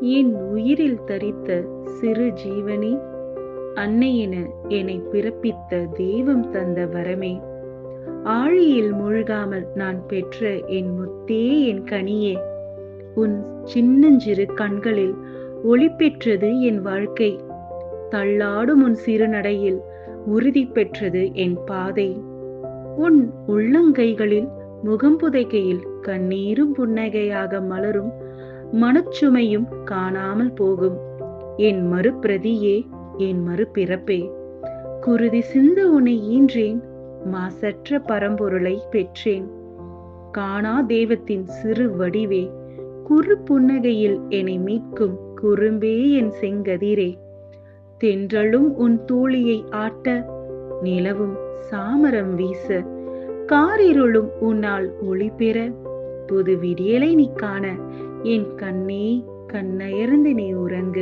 என் உயிரில் தரித்த சிறு ஜீவனே அன்னையென என்னை பிறப்பித்த தெய்வம் தந்த வரமே. ஆழியில் மூழ்காமல் நான் பெற்ற என் முத்தே என் கனியே உன் சின்னஞ்சிறு கண்களில் ஒளி பெற்றது என் வாழ்க்கை. தள்ளாடும் உன் சிறுநடையில் உறுதி பெற்றது என் பாதை. உன் உள்ளங்கைகளில் முகம் புதைக்கையில் கண்ணீரும் புன்னகையாக மலரும் மனச்சுமையும் காணாமல் போகும். என் மறுபிரதியே என் மறுபிறப்பே. குருதி சிந்த உன்னை ஈன்றேன் மாசற்ற பரம்பொருளை பெற்றேன். காணா தெய்வத்தின் சிறு வடிவே குறு புன்னகையில் என்னை மீட்கும் குறும்பே என் செங்கதிரே. தென்றலும் உன் தூளியை ஆட்ட நிலவும் சாமரம் வீச. காரிருளும் உன்னால் ஒளி பெற புது விடியலை நீ காண என் கண்ணே கண்ணயர்ந்து நீ உறங்க.